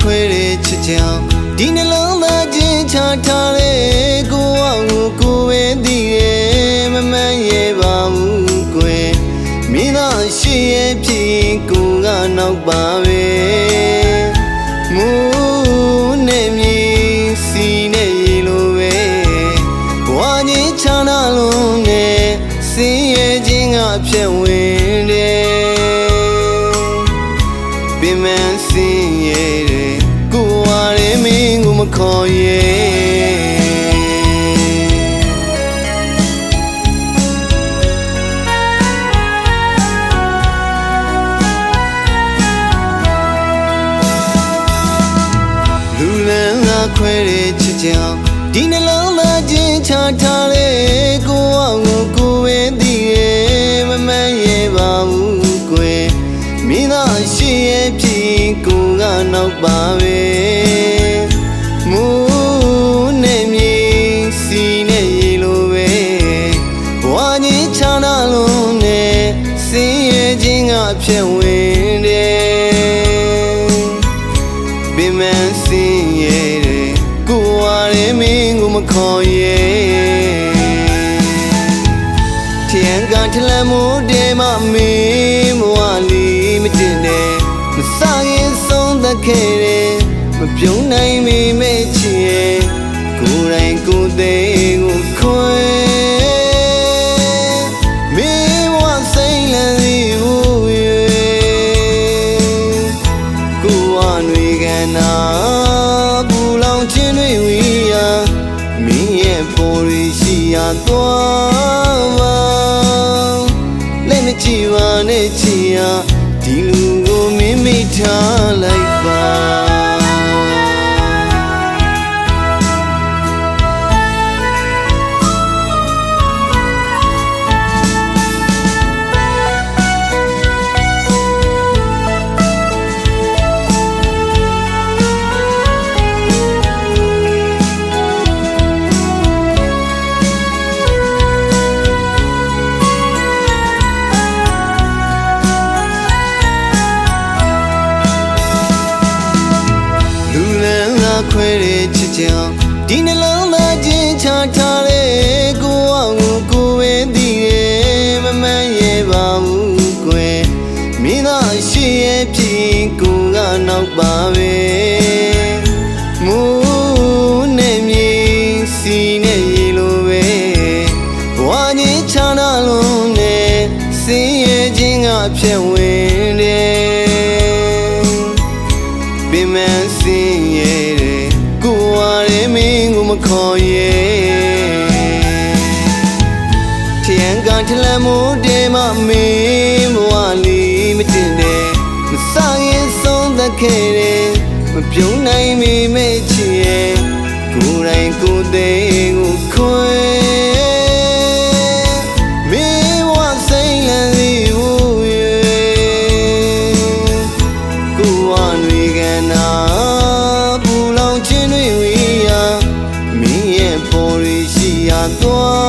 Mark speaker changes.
Speaker 1: ခွဲတဲ့ချစ်ချောင်းဒီနှလုံးသားချင်းချထားတဲ့ကိုအောင်ကိုကိုပဲသိရဲ့မမှန်ရဲ့ပါဘူးကွယ်မင်းသားရှိရဲ့ဖြစ်ကိုကနောက်ပါပဲမူနဲ့မြေစီနဲ့ရေလိုပဲဘဝချင်းချမ်းသာလုံးနဲ့စင်းရဲ့ချင်းကဖြတ်ဝ ပင်မစင်းရဲတဲ့ကိုဝါရဲမင်းကိုမခေါ်ရဲလူလန်းလာခွဲတဲ့ချစ်ချောင်းဒီနှလုံးသားချင်းချထားတဲ့ကိုအောင်ကိုကိုပဲ ပါပဲမူနဲ့မြေစီနဲ့ရေလိုပဲဘဝကြီးချမ်းသာလုံးနဲ့စင်းရဲ့ချင်းကဖြတ်ဝင်တယ်ပင်မစင်းရဲ့တဲ့ကိုဝါရဲမင်းကိုမခေါ်ရဲ့ထျံကထလမိုးတဲမမင်းဘဝလေးမတင်နဲ့မစခင်ဆုံး သက်ခဲ့တယ်မပြုံးနိုင်မိမဲ့ချင်ရဲ့ကိုယ်တိုင်ကိုယ်သိကိုခွဲမင်းဘဝစိတ်လန်းစီဦးရဲ့ကိုဝနွေကနာပူလောင်ခြင်းတွေဝီယာမင်းရဲ့ပေါ်ရရှိရာသွားပါလက်မကြည့်ပါနဲ့ချီယာဒီလူကိုမင်းမိထားလိုက် ပါ ခွဲတဲ့ချစ်ချောင်းဒီနှလုံးသားချင်းချထားတဲ့ကိုအောင်ကိုကိုပဲသိရဲ့မမှန်ရဲ့ပါဘူးကွယ်မင်းသားရှိရဲ့ဖြစ်ကိုကနောက်ပါပဲမူနဲ့မြေစီနဲ့ရေလိုပဲဘဝကြီးချမ်းသာလုံးနဲ့စင်းရဲ့ချင်းကဖြတ်ဝင်တယ်ပင် မခေါ်ရဲထျံကထလမိုးတဲမမင်းဘဝလေးမတင်နဲ့မစရင်ဆုံးသက်ခဲ့တယ်မပြုံးနိုင်မိမဲ့ချင်ရဲ့ကိုယ်တိုင်ကိုယ်သိ 多。